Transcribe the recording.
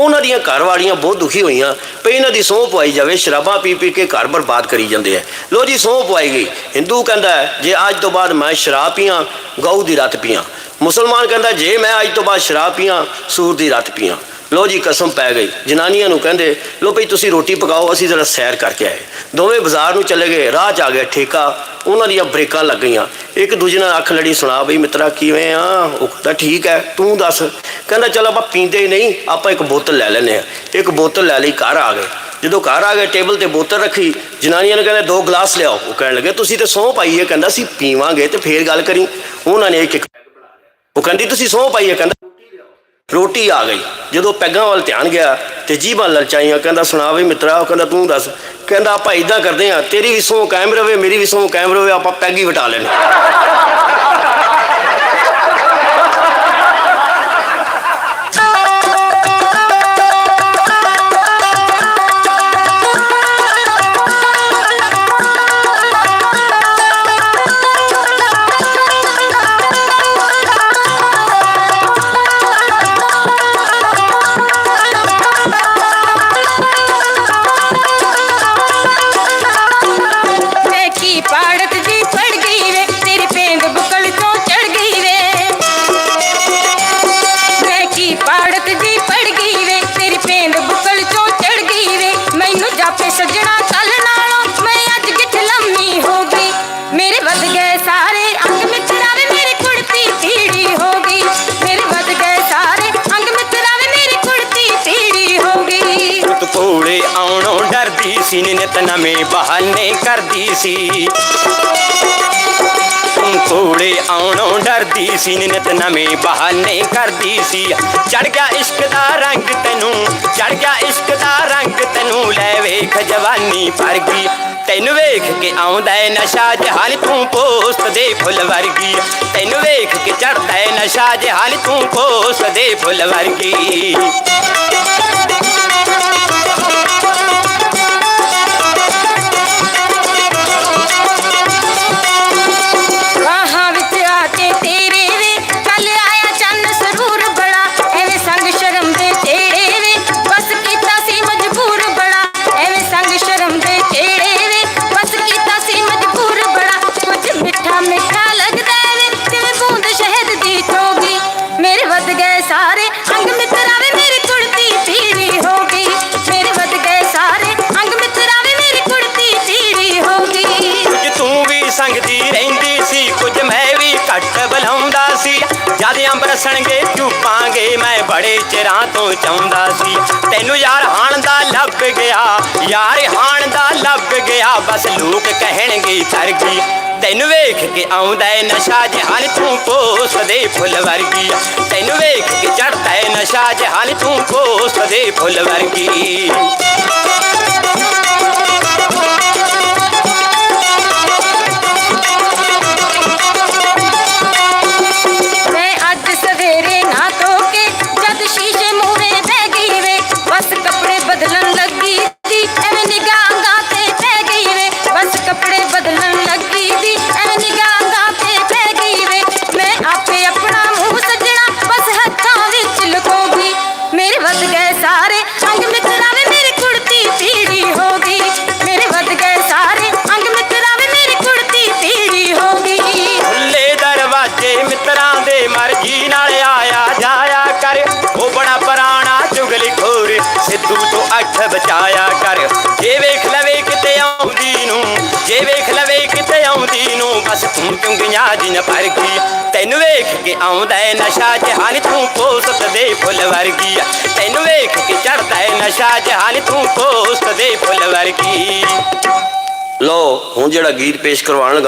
ਉਹਨਾਂ ਦੀਆਂ ਘਰ ਵਾਲੀਆਂ ਬਹੁਤ ਦੁਖੀ ਹੋਈਆਂ ਪਈ ਇਹਨਾਂ ਦੀ ਸਹੁੰ ਪਵਾਈ ਜਾਵੇ, ਸ਼ਰਾਬਾਂ ਪੀ ਪੀ ਕੇ ਘਰ ਬਰਬਾਦ ਕਰੀ ਜਾਂਦੇ ਆ। ਲੋ ਜੀ, ਸਹੁੰ ਪਵਾਈ ਗਈ। ਹਿੰਦੂ ਕਹਿੰਦਾ ਜੇ ਅੱਜ ਤੋਂ ਬਾਅਦ ਮੈਂ ਸ਼ਰਾਬ ਪੀਆਂ, ਗਊ ਦੀ ਰਤ ਪੀਆਂ। ਮੁਸਲਮਾਨ ਕਹਿੰਦਾ, ਜੇ ਮੈਂ ਅੱਜ ਤੋਂ ਬਾਅਦ ਸ਼ਰਾਬ ਪੀਆਂ, ਸੂਰ ਦੀ ਰਤ ਪੀਆਂ। ਲੋ ਜੀ, ਕਸਮ ਪੈ ਗਈ। ਜਨਾਨੀਆਂ ਨੂੰ ਕਹਿੰਦੇ ਲੋ ਭਈ ਤੁਸੀਂ ਰੋਟੀ ਪਕਾਓ, ਅਸੀਂ ਜ਼ਰਾ ਸੈਰ ਕਰਕੇ ਆਏ। ਦੋਵੇਂ ਬਾਜ਼ਾਰ ਨੂੰ ਚਲੇ ਗਏ, ਰਾਹ 'ਚ ਆ ਗਿਆ ਠੇਕਾ, ਉਹਨਾਂ ਦੀਆਂ ਬ੍ਰੇਕਾਂ ਲੱਗ ਗਈਆਂ। ਇੱਕ ਦੂਜੇ ਨਾਲ ਅੱਖ ਲੜੀ, ਸੁਣਾ, ਬਈ ਮਿੱਤਰਾ, ਕਿਵੇਂ ਆ? ਉਹ ਕਹਿੰਦਾ, ਠੀਕ ਹੈ ਤੂੰ ਦੱਸ? ਕਹਿੰਦਾ, ਚਲ ਆਪਾਂ ਪੀਂਦੇ ਨਹੀਂ, ਆਪਾਂ ਇੱਕ ਬੋਤਲ ਲੈ ਲੈਨੇ ਆ ਇੱਕ ਬੋਤਲ ਲੈ ਲਈ, ਘਰ ਆ ਗਏ। ਜਦੋਂ ਘਰ ਆ ਗਏ, ਟੇਬਲ ਤੇ ਬੋਤਲ ਰੱਖੀ, ਜਨਾਨੀਆਂ ਨੇ ਕਹਿੰਦੇ, ਦੋ ਗਲਾਸ ਲਿਆਓ। ਉਹ ਕਹਿਣ ਲੱਗੇ, ਤੁਸੀਂ ਤੇ ਸਹੁੰ ਪਾਈਏ ਕਹਿੰਦਾ, ਅਸੀਂ ਪੀਵਾਂਗੇ ਤੇ ਫੇਰ ਗੱਲ ਕਰੀ। ਉਹਨਾਂ ਨੇ ਇੱਕ ਇੱਕ ਉਹ ਕਹਿੰਦੀ, ਤੁਸੀਂ ਸਹੁੰ ਪਾਈਏ ਕਹਿੰਦਾ ਰੋਟੀ ਆ ਗਈ। ਜਦੋਂ ਪੈਗਾਂ ਵੱਲ ਧਿਆਨ ਗਿਆ ਤੇ ਜੀਬਾਂ ਲਲਚਾਈਆਂ, ਕਹਿੰਦਾ, ਸੁਣਾ ਬਈ ਮਿੱਤਰਾ, ਉਹ ਕਹਿੰਦਾ, ਤੂੰ ਦੱਸ। ਕਹਿੰਦਾ, ਆਪਾਂ ਇਦਾਂ ਕਰਦੇ ਆ ਤੇਰੀ ਵੀ ਸਹੁੰ ਕਾਇਮ ਰਵੇ, ਮੇਰੀ ਵੀ ਸਹੁੰ ਕਾਇਮ ਰਵੇ, ਆਪਾਂ ਪੈਗ ਹੀ ਵਟਾ ਲੈਣੇ ਕੋਲੇ ਆਉਣੋਂ ਡਰਦੀ ਸੀ ਨਿਤ ਨਵੇਂ ਬਹਾਨੇ ਕਰਦੀ ਸੀ। ਤੂੰ ਕੋਲੇ ਆਉਣੋਂ ਡਰਦੀ ਸੀ ਨਿਤ ਨਵੇਂ ਬਹਾਨੇ ਕਰਦੀ ਸੀ। ਚੜ ਗਿਆ ਇਸ਼ਕ ਦਾ ਰੰਗ ਤੈਨੂੰ ਚੜ ਗਿਆ ਇਸ਼ਕ ਦਾ ਰੰਗ ਤੈਨੂੰ, ਲੈ ਵੇਖ ਜਵਾਨੀ ਭਰ ਗਈ ਤੈਨੂੰ ਵੇਖ ਕੇ ਆਉਂਦਾ ਏ ਨਸ਼ਾ, ਜਹਾਨ ਤੂੰ ਪੋਸਤ ਦੇ ਫੁੱਲ ਵਰਗੀ। ਤੈਨੂੰ ਵੇਖ ਕੇ ਚੜਦਾ ਏ ਨਸ਼ਾ, ਜਹਾਨ ਤੂੰ ਪੋਸਤ ਦੇ ਫੁੱਲ ਵਰਗੀ। ਅੰਬ ਰਸਣਗੇ ਚੁੱਪਾਂਗੇ। ਮੈਂ ਬੜੇ ਚਿਰਾਂ ਤੋਂ ਚਾਹੁੰਦਾ ਸੀ, ਤੈਨੂੰ ਯਾਰ ਹਾਣ ਦਾ ਲੱਭ ਗਿਆ। ਯਾਰ ਹਾਣ ਦਾ ਲੱਭ ਗਿਆ, ਬਸ ਲੋਕ ਕਹਿਣਗੇ ਤਰ ਗਈ ਤੈਨੂੰ ਵੇਖ ਕੇ ਆਉਂਦਾ ਏ ਨਸ਼ਾ, ਜਹਾਨ ਤੂੰ ਪੋਸ ਦੇ ਫੁੱਲ ਵਰਗੀ। ਤੈਨੂੰ ਵੇਖ ਕੇ ਚੜਦਾ ਏ ਨਸ਼ਾ, ਜਹਾਨ ਤੂੰ ਪੋਸ ਦੇ ਫੁੱਲ ਵਰਗੀ। ਆਇਆ ਜਾਇਆ ਕਰ। ਉਹ ਬੜਾ ਪੁਰਾਣਾ ਚੁਗਲੀ ਖੋਰ, ਸਿੱਧੂ ਤੋਂ ਅੱਖ ਬਚਾਇਆ ਕਰ। ਜੇ ਵੇਖ ਲਵੇ ਕਿਤੇ ਆਉਂਦੀ ਨੂੰ, ਜੇ ਵੇਖ ਲਵੇ ਕਿਤੇ ਆਉਂਦੀ ਨੂੰ, ਬਸ ਤੂੰ ਚੁੰਗੀਆਂ ਜਿਨ ਭਰ ਗਈ ਤੈਨੂੰ ਵੇਖ ਕੇ ਆਉਂਦਾ ਏ ਨਸ਼ਾ, ਜਹਾਨ ਤੂੰ ਪੋਸਤ ਦੇ ਫੁੱਲ ਵਰਗੀ ਤੈਨੂੰ ਵੇਖ ਕੇ ਚੜਦਾ ਏ ਨਸ਼ਾ, ਜਹਾਨ ਤੂੰ ਪੋਸਤ ਦੇ ਫੁੱਲ ਵਰਗੀ। ਲੋ ਹੁਣ ਜਿਹੜਾ ਗੀਤ ਪੇਸ਼ ਕਰਵਾਉਣ